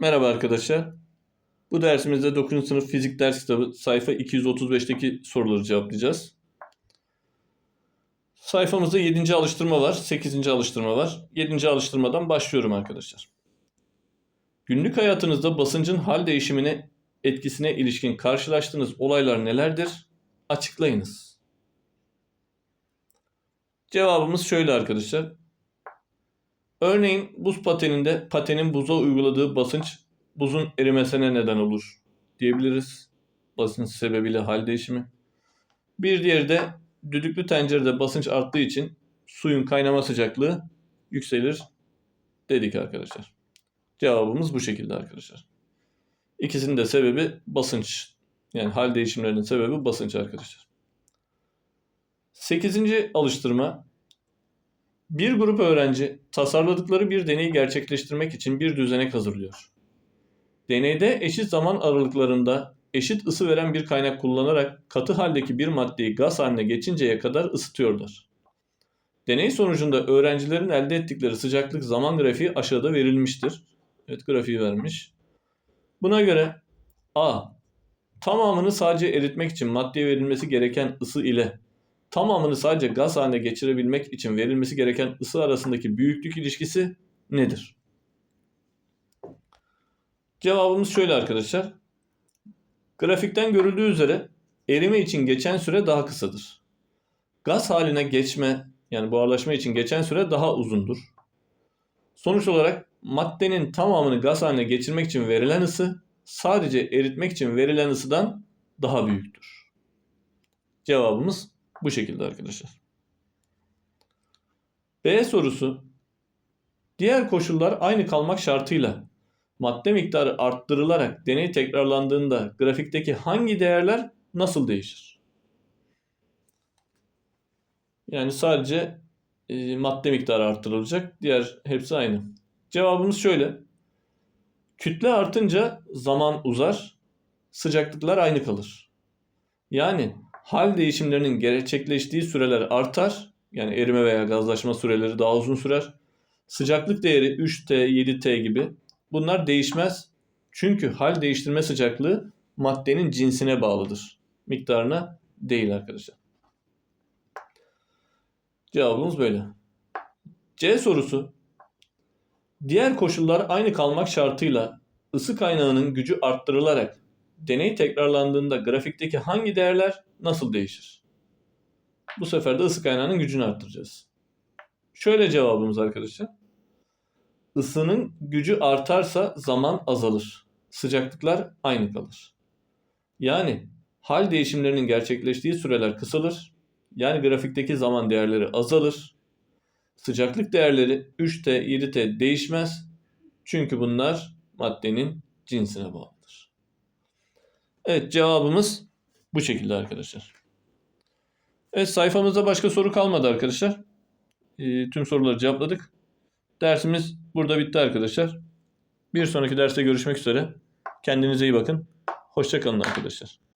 Merhaba arkadaşlar. Bu dersimizde 9. sınıf fizik ders kitabı sayfa 235'teki soruları cevaplayacağız. Sayfamızda 7. alıştırma var, 8. alıştırma var. 7. alıştırmadan başlıyorum arkadaşlar. Günlük hayatınızda basıncın hal değişimine etkisine ilişkin karşılaştığınız olaylar nelerdir? Açıklayınız. Cevabımız şöyle arkadaşlar. Örneğin buz pateninde patenin buza uyguladığı basınç buzun erimesine neden olur diyebiliriz. Basınç sebebiyle hal değişimi. Bir diğeri de düdüklü tencerede basınç arttığı için suyun kaynama sıcaklığı yükselir dedik arkadaşlar. Cevabımız bu şekilde arkadaşlar. İkisinin de sebebi basınç. Yani hal değişimlerinin sebebi basınç arkadaşlar. Sekizinci alıştırma bir grup öğrenci tasarladıkları bir deneyi gerçekleştirmek için bir düzenek hazırlıyor. Deneyde eşit zaman aralıklarında eşit ısı veren bir kaynak kullanarak katı haldeki bir maddeyi gaz haline geçinceye kadar ısıtıyorlar. Deney sonucunda öğrencilerin elde ettikleri sıcaklık zaman grafiği aşağıda verilmiştir. Evet grafiği vermiş. Buna göre A. Tamamını sadece eritmek için maddeye verilmesi gereken ısı ile tamamını sadece gaz haline geçirebilmek için verilmesi gereken ısı arasındaki büyüklük ilişkisi nedir? Cevabımız şöyle arkadaşlar. Grafikten görüldüğü üzere erime için geçen süre daha kısadır. Gaz haline geçme yani buharlaşma için geçen süre daha uzundur. Sonuç olarak maddenin tamamını gaz haline geçirmek için verilen ısı sadece eritmek için verilen ısıdan daha büyüktür. Cevabımız bu şekilde arkadaşlar. B sorusu. Diğer koşullar aynı kalmak şartıyla madde miktarı arttırılarak deney tekrarlandığında grafikteki hangi değerler nasıl değişir? Yani sadece e, madde miktarı arttırılacak. Diğer hepsi aynı. Cevabımız şöyle. Kütle artınca zaman uzar, sıcaklıklar aynı kalır. Yani hal değişimlerinin gerçekleştiği süreler artar. Yani erime veya gazlaşma süreleri daha uzun sürer. Sıcaklık değeri 3T, 7T gibi bunlar değişmez. Çünkü hal değiştirme sıcaklığı maddenin cinsine bağlıdır. Miktarına değil arkadaşlar. Cevabımız böyle. C sorusu. Diğer koşullar aynı kalmak şartıyla ısı kaynağının gücü arttırılarak deney tekrarlandığında grafikteki hangi değerler nasıl değişir? Bu sefer de ısı kaynağının gücünü arttıracağız. Şöyle cevabımız arkadaşlar. Isının gücü artarsa zaman azalır. Sıcaklıklar aynı kalır. Yani hal değişimlerinin gerçekleştiği süreler kısalır. Yani grafikteki zaman değerleri azalır. Sıcaklık değerleri 3T, 7T değişmez. Çünkü bunlar maddenin cinsine bağlıdır. Evet cevabımız bu şekilde arkadaşlar. Evet sayfamızda başka soru kalmadı arkadaşlar. E, tüm soruları cevapladık. Dersimiz burada bitti arkadaşlar. Bir sonraki derste görüşmek üzere. Kendinize iyi bakın. Hoşçakalın arkadaşlar.